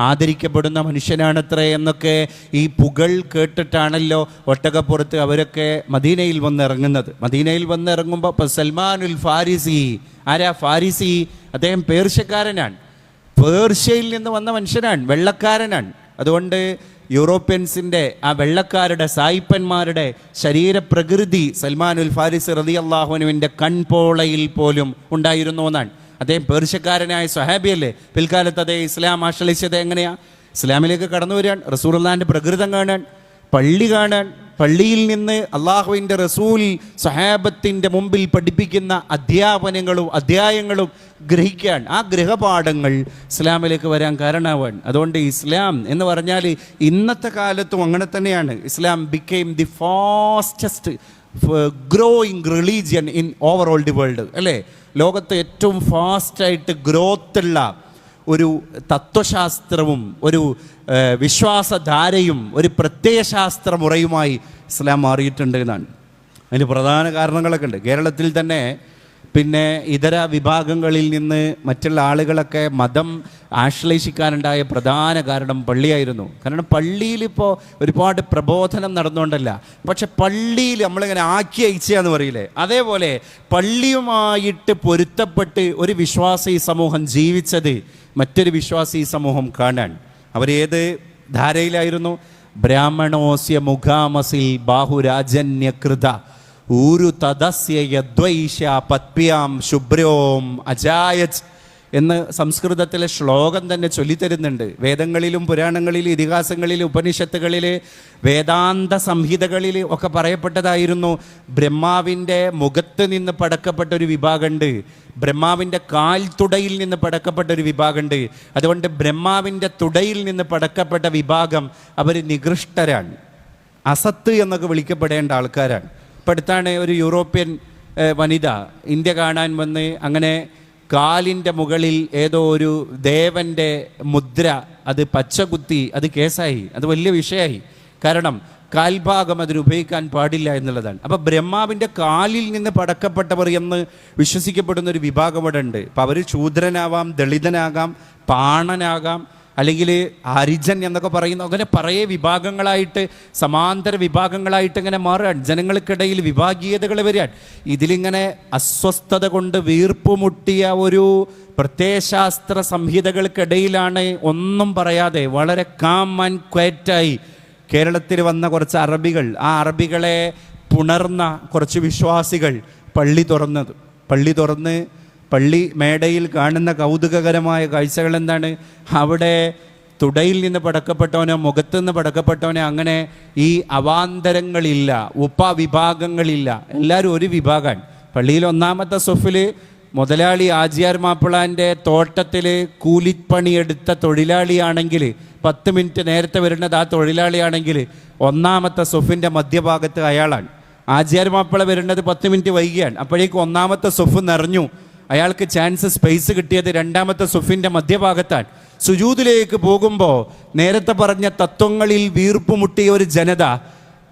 [SPEAKER 1] ആദരിക്കപ്പെടുന്ന മനുഷ്യനാണത്രേ എന്നൊക്കെ ഈ പുകൾ കേട്ടിട്ടാണല്ലോ ഒട്ടകപ്പുറത്ത് അവരൊക്കെ മദീനയിൽ വന്നിറങ്ങുന്നത്. മദീനയിൽ വന്നിറങ്ങുമ്പോൾ സൽമാനുൽ ഫാരിസി ആരാ ഫാരിസി? അദ്ദേഹം പേർഷ്യക്കാരനാണ്. പേർഷ്യയിൽ നിന്ന് വന്ന മനുഷ്യനാണ് വെള്ളക്കാരനാണ്. അതുകൊണ്ട് യൂറോപ്യൻസിന്റെ ആ വെള്ളക്കാരുടെ സായിപ്പന്മാരുടെ ശരീരപ്രകൃതി സൽമാനുൽ ഫാരിസ് റതി അള്ളാഹുനുവിന്റെ കൺപോളയിൽ പോലും ഉണ്ടായിരുന്നു എന്നാണ്. അദ്ദേഹം പേർഷ്യക്കാരനായ സ്വഹാബിയല്ലേ? പിൽക്കാലത്ത് അതേ ഇസ്ലാം ആശ്രയിച്ചത് എങ്ങനെയാണ് ഇസ്ലാമിലേക്ക് കടന്നു വരികയാണ് റസൂർലാന്റെ പ്രകൃതം കാണാൻ പള്ളി കാണാൻ പള്ളിയിൽ നിന്ന് അള്ളാഹുവിന്റെ റസൂൽ സഹാബത്തിന്റെ മുമ്പിൽ പഠിപ്പിക്കുന്ന അധ്യാപനങ്ങളും അധ്യായങ്ങളും ഗ്രഹിക്കാൻ ആ ഗ്രഹപാഠങ്ങൾ ഇസ്ലാമിലേക്ക് വരാൻ കാരണമാവാൻ അതുകൊണ്ട് ഇസ്ലാം എന്ന് പറഞ്ഞാൽ ഇന്നത്തെ കാലത്തും അങ്ങനെ തന്നെയാണ്. Islam became the fastest growing religion in overall the world അല്ലേ? ലോകത്ത് ഏറ്റവും ഫാസ്റ്റായിട്ട് ഗ്രോത്തുള്ള ഒരു തത്വശാസ്ത്രവും ഒരു ഏഹ്, വിശ്വാസധാരയും ഒരു പ്രത്യയശാസ്ത്ര മുറയുമായി ഇസ്ലാം മാറിയിട്ടുണ്ട് എന്നാണ്. അതിന് പ്രധാന കാരണങ്ങളൊക്കെ ഉണ്ട്. കേരളത്തിൽ തന്നെ പിന്നെ ഇതര വിഭാഗങ്ങളിൽ നിന്ന് മറ്റുള്ള ആളുകളൊക്കെ മതം ആശ്ലേഷിക്കാനുണ്ടായ പ്രധാന കാരണം പള്ളിയായിരുന്നു. കാരണം പള്ളിയിലിപ്പോൾ ഒരുപാട് പ്രബോധനം നടന്നുകൊണ്ടല്ല. പക്ഷെ പള്ളിയിൽ നമ്മളിങ്ങനെ ആക്കി അയച്ചാന്ന് പറയില്ലേ? അതേപോലെ പള്ളിയുമായിട്ട് പൊരുത്തപ്പെട്ട് ഒരു വിശ്വാസി സമൂഹം ജീവിച്ചത് മറ്റൊരു വിശ്വാസി സമൂഹം കാണാൻ. അവരേത്? ധാരയിലായിരുന്നു. ബ്രാഹ്മണോസ്യ മുഖാമസിൽ ബാഹുരാജന്യകൃത. ഊരു തദസ്യ ശുഭ്രോം അജായജ് എന്ന് സംസ്കൃതത്തിലെ ശ്ലോകം തന്നെ ചൊല്ലിത്തരുന്നുണ്ട്. വേദങ്ങളിലും പുരാണങ്ങളിലും ഇതിഹാസങ്ങളിലും ഉപനിഷത്തുകളിൽ വേദാന്ത സംഹിതകളിൽ ഒക്കെ പറയപ്പെട്ടതായിരുന്നു. ബ്രഹ്മാവിന്റെ മുഖത്ത് നിന്ന് പടക്കപ്പെട്ട ഒരു വിഭാഗമുണ്ട്. ബ്രഹ്മാവിന്റെ കാൽ തുടയിൽ നിന്ന് പടക്കപ്പെട്ട ഒരു വിഭാഗമുണ്ട്. അതുകൊണ്ട് ബ്രഹ്മാവിന്റെ തുടയിൽ നിന്ന് പടക്കപ്പെട്ട വിഭാഗം അവർ നികൃഷ്ടരാണ്. അസത്ത് എന്നൊക്കെ വിളിക്കപ്പെടേണ്ട ആൾക്കാരാണ്. ഇപ്പം ഒരു യൂറോപ്യൻ വനിത. ഇന്ത്യ കാണാൻ വന്ന് അങ്ങനെ കാലിന്റെ മുകളിൽ ഏതോ ഒരു ദേവന്റെ മുദ്ര അത് പച്ചകുത്തി അത് കേസായി അത് വലിയ വിഷയമായി കാരണം കാൽഭാഗം അതിന് ഉപയോഗിക്കാൻ പാടില്ല എന്നുള്ളതാണ്. അപ്പോൾ ബ്രഹ്മാവിന്റെ കാലിൽ നിന്ന് പടക്കപ്പെട്ടവർ എന്ന് വിശ്വസിക്കപ്പെടുന്ന ഒരു വിഭാഗം ഇവിടെ ഉണ്ട് അപ്പോൾ അവർ ശൂദ്രനാവാം ദളിതനാകാം പാണനാകാം അല്ലെങ്കിൽ ഹരിജൻ എന്നൊക്കെ പറയുന്ന അങ്ങനെ പറയേ വിഭാഗങ്ങളായിട്ട് സമാന്തര വിഭാഗങ്ങളായിട്ട് ഇങ്ങനെ മാറുകയാണ്. ജനങ്ങൾക്കിടയിൽ വിഭാഗീയതകൾ വരികയാണ്. ഇതിലിങ്ങനെ അസ്വസ്ഥത കൊണ്ട് വീർപ്പുമുട്ടിയ ഒരു പ്രത്യയശാസ്ത്ര സംഹിതകൾക്കിടയിലാണ് ഒന്നും പറയാതെ വളരെ കാം ആൻഡ് ക്വയറ്റായി കേരളത്തിൽ വന്ന കുറച്ച് അറബികൾ. ആ അറബികളെ പുണർന്ന കുറച്ച് വിശ്വാസികൾ പള്ളി തുറന്നത്. പള്ളി തുറന്ന് പള്ളി മേടയിൽ കാണുന്ന കൗതുകകരമായ കാഴ്ചകൾ എന്താണ്? അവിടെ തുടയിൽ നിന്ന് പടക്കപ്പെട്ടവനോ മുഖത്തു നിന്ന് പടക്കപ്പെട്ടവനോ അങ്ങനെ ഈ അവാന്തരങ്ങളില്ല ഉപവിഭാഗങ്ങളില്ല എല്ലാവരും ഒരു വിഭാഗമാണ് പള്ളിയിൽ ഒന്നാമത്തെ സൊഫിൽ മുതലാളി ആജിയാർ മാപ്പിളാന്റെ തോട്ടത്തിൽ കൂലിപ്പണിയെടുത്ത തൊഴിലാളിയാണെങ്കിൽ പത്ത് മിനിറ്റ് നേരത്തെ വരുന്നത് ആ തൊഴിലാളിയാണെങ്കിൽ ഒന്നാമത്തെ സൊഫിന്റെ മധ്യഭാഗത്ത് അയാളാണ്. ആജിയാർ മാപ്പിള വരുന്നത് പത്ത് മിനിറ്റ് വൈകിയാണ്. അപ്പോഴേക്കും ഒന്നാമത്തെ സൊഫ് നിറഞ്ഞു. അയാൾക്ക് ചാൻസ് സ്പേസ് കിട്ടിയത് രണ്ടാമത്തെ സുഫിന്റെ മധ്യഭാഗത്താണ്. സുജൂതിലേക്ക് പോകുമ്പോൾ നേരത്തെ പറഞ്ഞ തത്വങ്ങളിൽ വീർപ്പുമുട്ടിയ ഒരു ജനത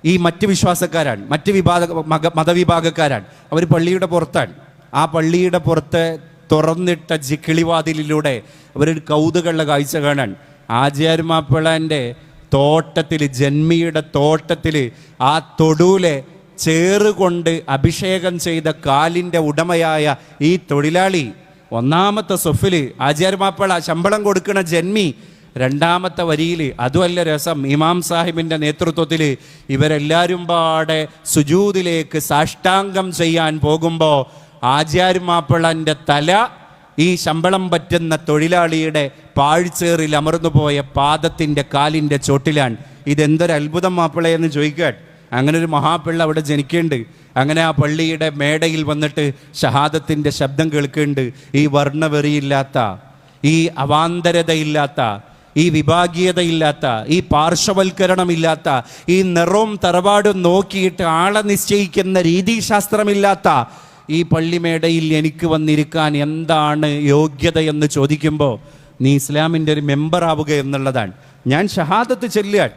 [SPEAKER 1] ഈ മറ്റ് വിശ്വാസക്കാരാണ് മറ്റ് വിഭാഗ മതവിഭാഗക്കാരാണ്. അവർ പള്ളിയുടെ പുറത്താണ്. ആ പള്ളിയുടെ പുറത്ത് തുറന്നിട്ട കിളിവാതിലിലൂടെ അവരൊരു കൗതുകമുള്ള കാഴ്ച കാണാൻ ആചാര്യമാപ്പിളന്റെ തോട്ടത്തിൽ ജന്മിയുടെ തോട്ടത്തിൽ ആ തൊടൂലെ ചേറുകൊണ്ട് അഭിഷേകം ചെയ്ത കാലിന്റെ ഉടമയായ ഈ തൊഴിലാളി ഒന്നാമത്തെ സൊഫിൽ ആചാര്യമാപ്പിള ശമ്പളം കൊടുക്കുന്ന ജന്മി രണ്ടാമത്തെ വരിയിൽ അതുമല്ല രസം ഇമാം സാഹിബിന്റെ നേതൃത്വത്തിൽ ഇവരെല്ലാവരും പാടെ സുജൂതിലേക്ക് സാഷ്ടാംഗം ചെയ്യാൻ പോകുമ്പോൾ ആചാര്യമാപ്പിളന്റെ തല ഈ ശമ്പളം പറ്റുന്ന തൊഴിലാളിയുടെ പാഴ്ചേറിൽ അമർന്നു പോയ പാദത്തിന്റെ കാലിന്റെ ചോട്ടിലാണ്. ഇതെന്തൊരു അത്ഭുതം മാപ്പിളയെന്ന് ചോദിക്കാൻ അങ്ങനെ ഒരു മഹാപിള്ള അവിടെ ജനിക്കേണ്ട അങ്ങനെ ആ പള്ളിയുടെ മേടയിൽ വന്നിട്ട് ഷഹാദത്തിന്റെ ശബ്ദം കേൾക്കുന്നുണ്ട്. ഈ വർണവെറിയില്ലാത്ത ഈ അവാന്തരതയില്ലാത്ത ഈ വിഭാഗീയതയില്ലാത്ത ഈ പാർശ്വവൽക്കരണമില്ലാത്ത ഈ നിറവും തറവാടും നോക്കിയിട്ട് ആളെ നിശ്ചയിക്കുന്ന രീതിശാസ്ത്രമില്ലാത്ത ഈ പള്ളിമേടയിൽ എനിക്ക് വന്നിരിക്കാൻ എന്താണ് യോഗ്യത എന്ന് ചോദിക്കുമ്പോൾ നീ ഇസ്ലാമിന്റെ ഒരു മെമ്പർ ആവുക എന്നുള്ളതാണ്. ഞാൻ ഷഹാദത്ത് ചൊല്ലുകയാണ്.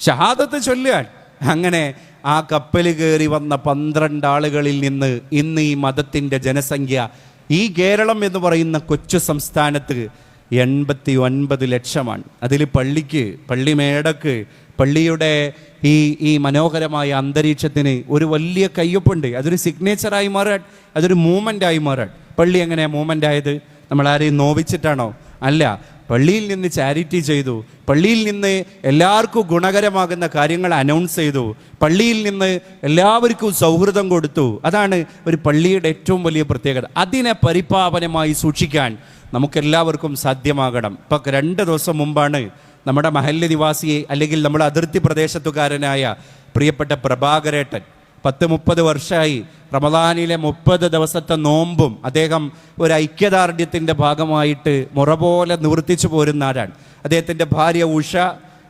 [SPEAKER 1] ഷഹാദത്ത് ചൊല്ലുകയാണ്. അങ്ങനെ ആ കപ്പൽ കയറി വന്ന പന്ത്രണ്ട് ആളുകളിൽ നിന്ന് ഇന്ന് ഈ മതത്തിന്റെ ജനസംഖ്യ ഈ കേരളം എന്ന് പറയുന്ന കൊച്ചു സംസ്ഥാനത്ത് എൺപത്തി ഒൻപത് ലക്ഷമാണ്. അതിൽ പള്ളിക്ക് പള്ളി മേടക്ക് പള്ളിയുടെ ഈ ഈ മനോഹരമായ അന്തരീക്ഷത്തിന് ഒരു വലിയ കയ്യൊപ്പുണ്ട്. അതൊരു സിഗ്നേച്ചറായി മാറാൻ അതൊരു മൂവ്മെന്റായി മാറാൻ. പള്ളി എങ്ങനെയാണ് മൂവ്മെന്റ് ആയത്? നമ്മൾ ആരെയും നോവിച്ചിട്ടാണോ? അല്ല പള്ളിയിൽ നിന്ന് ചാരിറ്റി ചെയ്തു. പള്ളിയിൽ നിന്ന് എല്ലാവർക്കും ഗുണകരമാകുന്ന കാര്യങ്ങൾ അനൗൺസ് ചെയ്തു. പള്ളിയിൽ നിന്ന് എല്ലാവർക്കും സൗഹൃദം കൊടുത്തു. അതാണ് ഒരു പള്ളിയുടെ ഏറ്റവും വലിയ പ്രത്യേകത. അതിനെ പരിപാവനമായി സൂക്ഷിക്കാൻ നമുക്കെല്ലാവർക്കും സാധ്യമാകണം. ഇപ്പം രണ്ട് ദിവസം മുമ്പാണ് നമ്മുടെ മഹല്യ നിവാസിയെ അല്ലെങ്കിൽ നമ്മുടെ അതിർത്തി പ്രദേശത്തുകാരനായ പ്രിയപ്പെട്ട പ്രഭാകരേട്ടൻ പത്ത് മുപ്പത് വർഷമായി റമദാനിലെ മുപ്പത് ദിവസത്തെ നോമ്പും അദ്ദേഹം ഒരു ഐക്യദാർഢ്യത്തിന്റെ ഭാഗമായിട്ട് മുറ പോലെ നിവർത്തിച്ചു പോരുന്ന ആരാണ്? അദ്ദേഹത്തിന്റെ ഭാര്യ ഉഷ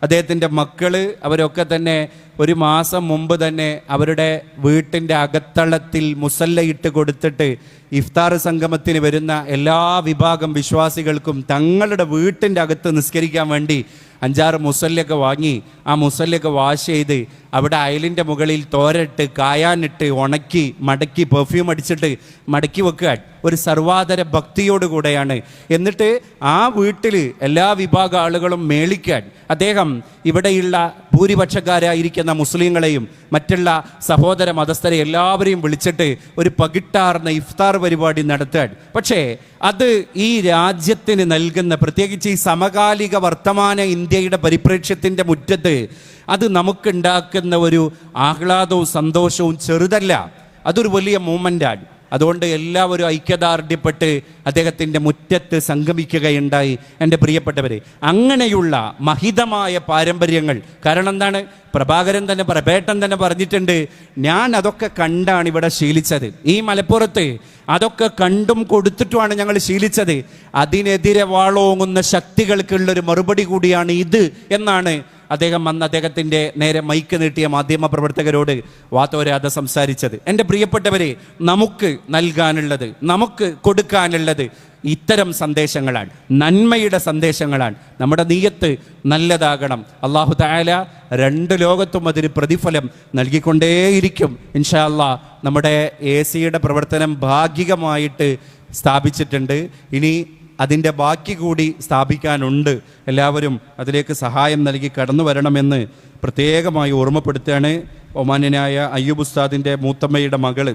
[SPEAKER 1] അദ്ദേഹത്തിന്റെ മക്കൾ അവരൊക്കെ തന്നെ ഒരു മാസം മുമ്പ് തന്നെ അവരുടെ വീട്ടിന്റെ അകത്തളത്തിൽ മുസല്ലയിട്ട് കൊടുത്തിട്ട് ഇഫ്താർ സംഗമത്തിന് വരുന്ന എല്ലാ വിഭാഗം വിശ്വാസികൾക്കും തങ്ങളുടെ വീട്ടിന്റെ അകത്ത് നിസ്കരിക്കാൻ വേണ്ടി അഞ്ചാറ് മുസല്ലൊക്കെ വാങ്ങി ആ മുസല്ലൊക്കെ വാഷ് ചെയ്ത് അവിടെ അയലിന്റെ മുകളിൽ തോരട്ട് കായാനിട്ട് ഉണക്കി മടക്കി പെർഫ്യൂം അടിച്ചിട്ട് മടക്കി വെക്കുക. ഒരു സർവാധര ഭക്തിയോടുകൂടെയാണ്. എന്നിട്ട് ആ വീട്ടിൽ എല്ലാ വിഭാഗ ആളുകളും മേളിക്കാൻ അദ്ദേഹം ഇവിടെയുള്ള ഭൂരിപക്ഷക്കാരായിരിക്കുന്ന മുസ്ലിങ്ങളെയും മറ്റുള്ള സഹോദര മതസ്ഥരെ എല്ലാവരെയും വിളിച്ചിട്ട് ഒരു പകിട്ടാർന്ന ഇഫ്താർ പരിപാടി നടത്താൻ. പക്ഷേ അത് ഈ രാജ്യത്തിന് നൽകുന്ന പ്രത്യേകിച്ച് ഈ സമകാലിക വർത്തമാന ഇന്ത്യയുടെ പരിപ്രേക്ഷ്യത്തിന്റെ മുറ്റത്ത് അത് നമുക്കുണ്ടാക്കുന്ന ഒരു ആഹ്ലാദവും സന്തോഷവും ചെറുതല്ല. അതൊരു വലിയ മൂമെന്റാണ് അതുകൊണ്ട് എല്ലാവരും ഐക്യദാർഢ്യപ്പെട്ട് അദ്ദേഹത്തിന്റെ മുറ്റത്ത് സംഗമിക്കുകയുണ്ടായി. എന്റെ പ്രിയപ്പെട്ടവരെ അങ്ങനെയുള്ള മഹിതമായ പാരമ്പര്യങ്ങൾ കാരണം എന്താണ്? പ്രഭാകരൻ തന്നെ പ്രഭേട്ടൻ തന്നെ പറഞ്ഞിട്ടുണ്ട് ഞാൻ അതൊക്കെ കണ്ടാണ് ഇവിടെ ശീലിച്ചത്. ഈ മലപ്പുറത്ത് അതൊക്കെ കണ്ടും കൊടുത്തിട്ടുമാണ് ഞങ്ങൾ ശീലിച്ചത്. അതിനെതിരെ വാളോങ്ങുന്ന ശക്തികൾക്കുള്ളൊരു മറുപടി കൂടിയാണ് ഇത് എന്നാണ് അദ്ദേഹം അന്ന് അദ്ദേഹത്തിന്റെ നേരെ മൈക്ക് നീട്ടിയ മാധ്യമ പ്രവർത്തകരോട് വാത്തോരാതെ സംസാരിച്ചത്. എന്റെ പ്രിയപ്പെട്ടവരെ നമുക്ക് നൽകാനുള്ളത് നമുക്ക് കൊടുക്കാനുള്ളത് ഇത്തരം സന്ദേശങ്ങളാണ്. നന്മയുടെ സന്ദേശങ്ങളാണ്. നമ്മുടെ നീയത്ത് നല്ലതാകണം. അള്ളാഹു തായാല രണ്ട് ലോകത്തും അതിന് പ്രതിഫലം നൽകിക്കൊണ്ടേയിരിക്കും. ഇൻഷാ അല്ലാ നമ്മുടെ എ സിയുടെ പ്രവർത്തനം ഭാഗികമായിട്ട് സ്ഥാപിച്ചിട്ടുണ്ട്. ഇനി അതിന്റെ ബാക്കി കൂടി സ്ഥാപിക്കാനുണ്ട്. എല്ലാവരും അതിലേക്ക് സഹായം നൽകി കടന്നു വരണമെന്ന് പ്രത്യേകമായി ഓർമ്മപ്പെടുത്തുകയാണ് ഒമാന്യനായ അയ്യൂബ് ഉസ്താദിന്റെ മൂത്തമ്മയുടെ മകൾ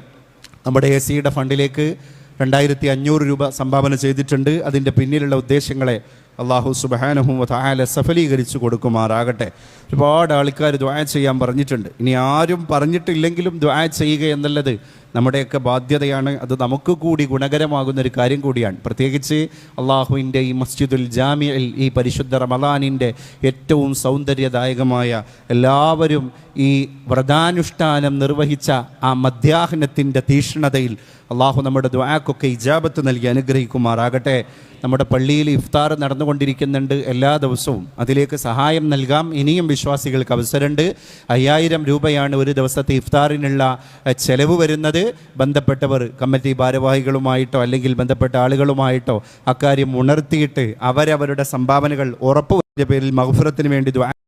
[SPEAKER 1] നമ്മുടെ എ സിയുടെ ഫണ്ടിലേക്ക് രണ്ടായിരത്തി അഞ്ഞൂറ് രൂപ സംഭാവന ചെയ്തിട്ടുണ്ട്. അതിന്റെ പിന്നിലുള്ള ഉദ്ദേശങ്ങളെ അള്ളാഹു സുബഹാനഹും താല സഫലീകരിച്ചു കൊടുക്കുമാറാകട്ടെ. ഒരുപാട് ആൾക്കാർ ദ്വായ ചെയ്യാൻ പറഞ്ഞിട്ടുണ്ട്. ഇനി ആരും പറഞ്ഞിട്ടില്ലെങ്കിലും ദ്വായ ചെയ്യുക എന്നുള്ളത് നമ്മുടെയൊക്കെ ബാധ്യതയാണ്. അത് നമുക്ക് കൂടി ഗുണകരമാകുന്ന ഒരു കാര്യം കൂടിയാണ്. പ്രത്യേകിച്ച് അള്ളാഹുവിന്റെ ഈ മസ്ജിദുൽ ജാമിയൽ ഈ പരിശുദ്ധ റമലാനിന്റെ ഏറ്റവും സൗന്ദര്യദായകമായ എല്ലാവരും ഈ വ്രതാനുഷ്ഠാനം നിർവഹിച്ച ആ മധ്യാഹ്നത്തിന്റെ തീഷ്ണതയിൽ അള്ളാഹു നമ്മുടെ ദ്വാക്കൊക്കെ ഇജാബത്ത് നൽകി അനുഗ്രഹിക്കുമാറാകട്ടെ. നമ്മുടെ പള്ളിയിൽ ഇഫ്താർ നടന്നുകൊണ്ടിരിക്കുന്നുണ്ട് എല്ലാ ദിവസവും. അതിലേക്ക് സഹായം നൽകാം. ഇനിയും വിശ്വാസികൾക്ക് അവസരമുണ്ട്. അയ്യായിരം രൂപയാണ് ഒരു ദിവസത്തെ ഇഫ്താറിനുള്ള ചെലവ് വരുന്നത്. ബന്ധപ്പെട്ടവർ കമ്മിറ്റി ഭാരവാഹികളുമായിട്ടോ അല്ലെങ്കിൽ ബന്ധപ്പെട്ട ആളുകളുമായിട്ടോ അക്കാര്യം ഉണർത്തിയിട്ട് അവരവരുടെ സംഭാവനകൾ ഉറപ്പുവരുത്തിയ പേരിൽ മഹുഫുറത്തിന് വേണ്ടി